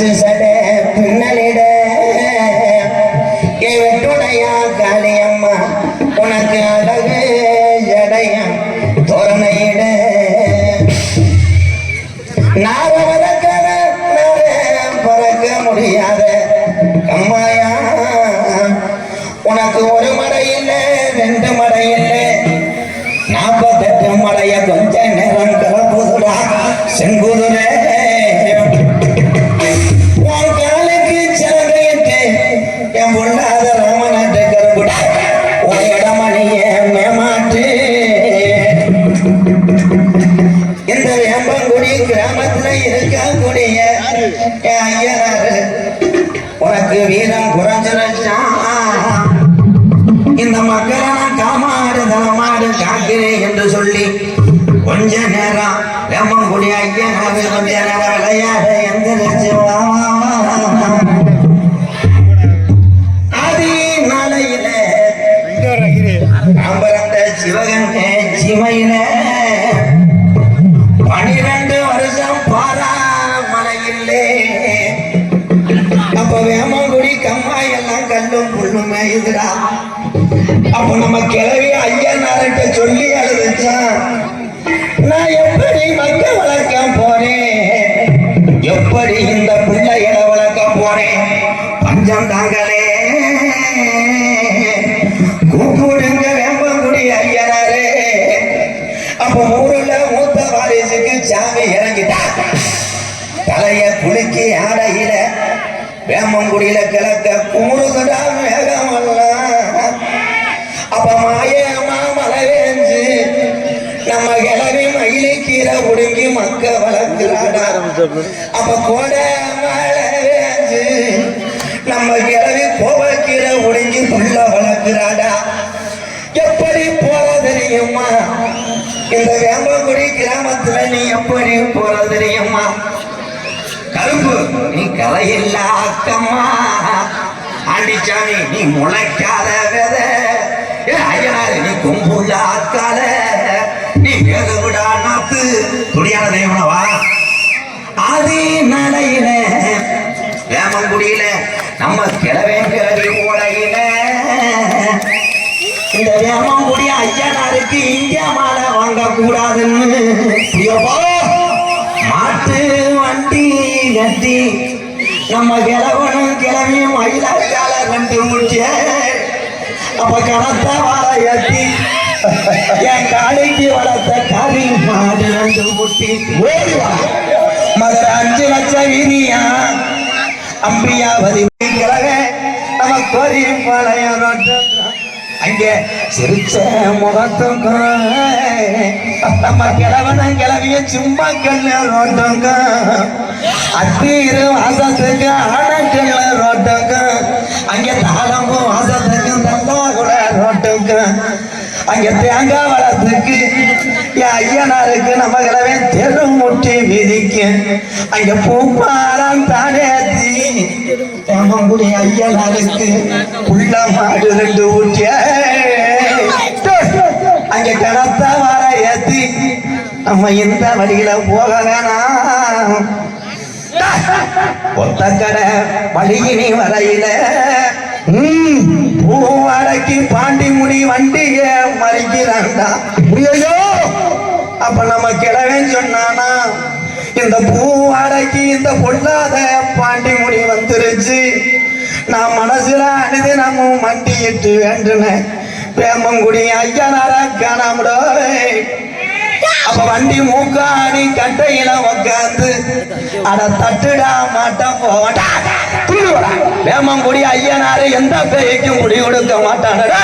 அஞ்சு சடை பின்னலிட ஏ வெட்டுடையா காளியம்மா உனக்கு அழகு ஜடையம் தோரணையிட நார வளர்க்கிற பறக்க முடியாத அம்மாயா உனக்கு ஒரு மடை இல்லை ரெண்டு மடை இல்லை நாற்பத்தெட்டு மடைய கொஞ்ச நேரம் கிளம்புதுடா செங்குதுரே உனக்கு வீரம் குறைஞ்சிருச்சான் இந்த மக்களை நான் காமாறு தனமாறு காக்கிறேன் என்று சொல்லி கொஞ்ச நேரம் வேம்பங்குடி ஐயனாரு கொஞ்ச நேரம் விளையாட எந்திரிச்சு வா, அம்பரந்த சிவகங்கை சிமையில புல்லும் அப்ப நம்ம கிளவி ஐயா ஐயனார்கிட்ட சொல்லி அழுதுச்சான் நான் எப்படி மக்க வளர்க்க போறேன்? எப்படி இந்த பிள்ளைகளை வளர்க்க போறேன்? பஞ்சம் தாங்களே. கூப்பிடுங்க வேம்பங்குடி ஐயனாரே. அப்ப ஊருல மூத்த வாரிசுக்கு சாமி இறங்கிட்டா. தலைய குலுக்கி ஆடையில வேம்பங்குடியில கிழக்க குமுறுதுடா மேகமெல்லாம் அப்ப மாயமா மழை வேஞ்சு நம்ம கிளவி மயிலை கீழே ஒடுங்கி மக்க வளர்க்கிறாடா. அப்ப கோடை மழை வேஞ்சு நம்ம கிளவி கோவக்கீரை ஒடுங்கி புள்ள வளர்க்கிறாடா. எப்படி போற தெரியுமா? இந்த வேம்பங்குடி கிராமத்துல நீ எப்படி போற தெரியுமா? நீ கலையில்லா அக்கம்மா ஆண்டிச்சாமி நீ முளைக்காத வித. ஏ நீ கொம்புள்ள நீ வேத விடா நாத்து துடியான தெய்வனவா அதே நடையில. வேமங்குடியில நம்ம கிழவேங்கடி ஓடையில இந்த வேமங்குடி ஐயனாருக்கு இங்க மாலை வாங்கக்கூடாதுன்னு. மாட்டு வண்டி. கட்டி நம்ம கிழவனும் கிளவியும் மயிலாச்சால ரெண்டு முடிச்ச அப்ப கனத்த வாழை ஏத்தி என் காலைக்கு வளர்த்த கவி மாடு ரெண்டு முட்டி ஓடி வா. அஞ்சு லட்சம் விரியா அம்பியாவதி கிழக நம்ம கோரி பழைய அங்கே சிரிச்ச முகத்துக்கும் நம்ம கிழவன கிழவிய சும்மா கண்ணு ரோட்டுங்க. அத்தீரு வாசத்துக்கு ஆனக்கல்ல ரோட்டுங்க அங்கே தாளமும் வாசத்துக்கு தந்தா கூட ரோட்டுங்க அங்கே தேங்காய் வளத்துக்கு என் ஐயனாருக்கு நம்ம கிழவே தெரு முட்டி வீதிக்கு. அங்கே பூமாரம் தானேத்தி தேமங்குடி ஐயனாருக்கு உள்ள மாடு ரெண்டு ஊட்டிய அங்கே கிணத்த வர ஏத்தி நம்ம இந்த வழியில போக வேணாம். ஒத்த வழியினி வரையில. ம், பூவாடைக்கு பாண்டி முடி வண்டிய மறிக்கிறான்டா ஐயோ அப்ப நம்ம கிழவன் சொன்னானா இந்த பூவாடைக்கு இந்த பொல்லாத பாண்டி முடி வந்துருச்சு. நான் மனசுல அழுது நம்ம மண்டியிட்டு வேண்டுனேன். வேம்பங்குடி ஐயனாரா காணாமடோ வண்டி மூக்காடி கட்டையில உக்காந்து. அட தட்டுடா மாட்டான் போவாடா துள்ளுவடா வேமங்குடி ஐயனாரு எந்த பேய்க்கும் முடி கொடுக்க மாட்டானடா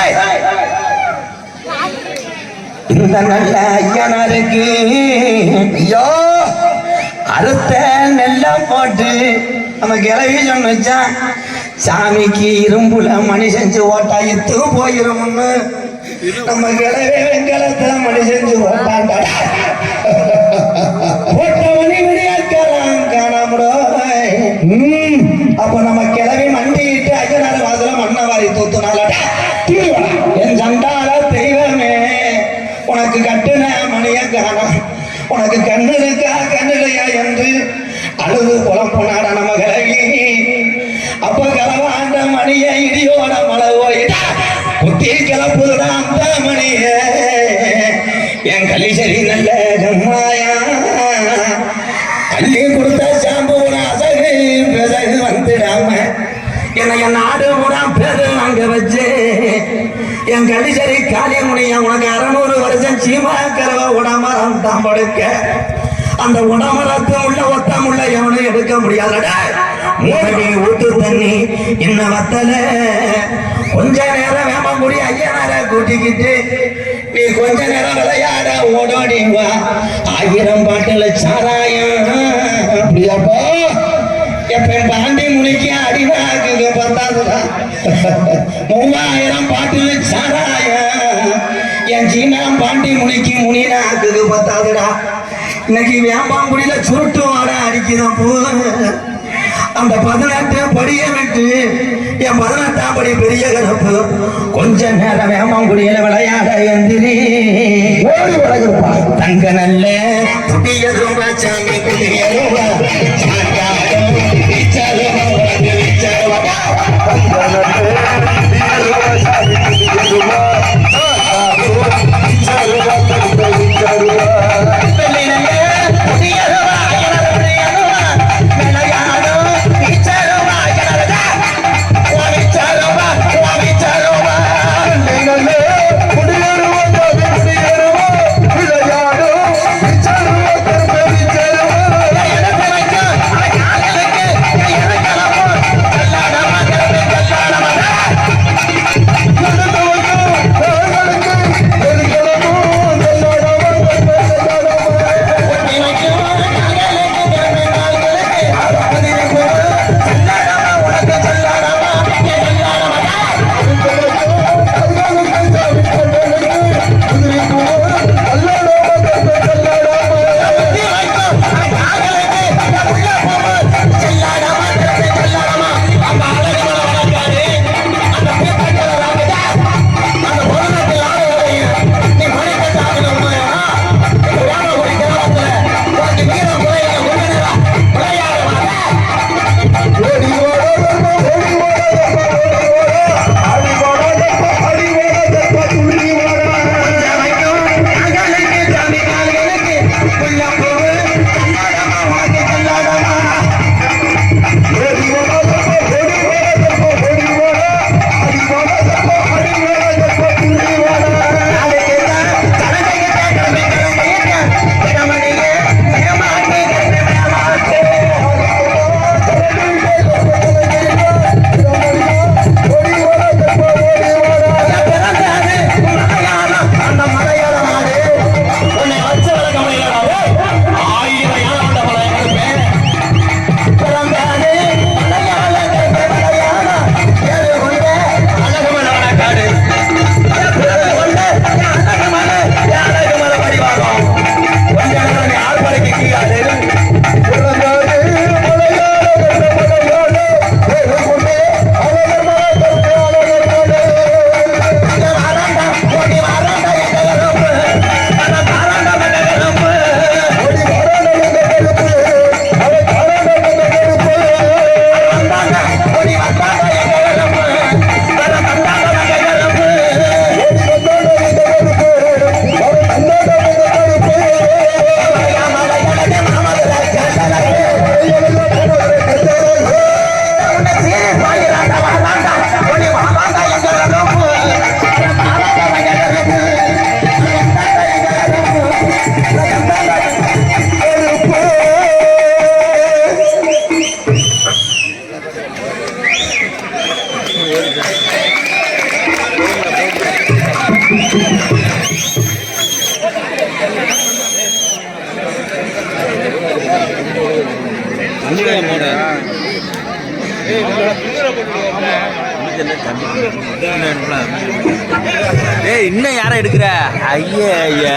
இந்த நல்ல ஐயனாருக்கு ஐயோ அறுத்த நெல்லா போட்டு நம்ம கிளவி சொன்னான் சாமிக்கு இரும்புல மணி செஞ்சு ஓட்டா இத்து போயிரும்னு. நம்ம கிளவே வெங்கலத்தை மனுஷன் போட்டாண்டா போட்டவனி விடியாக்கலாம் காணாமடோ அப்ப நம்ம கிளவி மண்டிட்டு ஐயனார் வாசல மண்ணவாரி தூத்துனாலடா என் சண்டால தெய்வமே உனக்கு கட்டுன மணிய காணம் உனக்கு கண்ணுக்கா கண்ணுலையா என்று அழுது குழப்பினாடா நம்ம கிளவி அப்ப கிளவாண்ட மணிய இடியோட மழை ஓயிட்டா கிளப்புதுடா அந்த மணிய என் கலிசரி நல்ல கம்மாயா அள்ளி கொடுத்த சாம்பு கூட அசகு பிறகு வந்துடாம. என்னை என் நாடு கூட பேரு அங்க வச்சு. என் கலிசரி காலி முனிய உனக்கு அறநூறு வருஷம் சீமா கரவ உடமரம் தான் படுக்க அந்த உடமரத்து உள்ள ஒத்தம் உள்ள எவனும் எடுக்க முடியாதடா. மூடி ஊத்து தண்ணி என்ன வத்தல? கொஞ்ச நேரம் வேமங்குடி ஐயனார கூட்டிக்கிட்டு நீ கொஞ்ச நேரம் விளையாட ஓடோடி வா. ஆயிரம் பாட்டில் சாராயம். அப்படியாப்பா எப்ப பாண்டி முனிக்கு அடிவாக்கு பார்த்தாதுடா மூவாயிரம் பாட்டில் சாராயம். என் சீனா பாண்டி முனிக்கு முனினாக்குது பார்த்தாதுடா இன்னைக்கு வேம்பாங்குடியில சுருட்டு வாட அடிக்குதான் போ. அந்த பதினெட்டு படிய விட்டு என் பதினெட்டாம் படி பெரிய கணப்பு கொஞ்ச நேரம் வேமாங்குடியில விளையாட எந்திரி ஓடி வளர்ப்பா தங்க நல்ல புதியதும் சாமி புதியதும் எடுக்கிற? ஐயா ஐயா.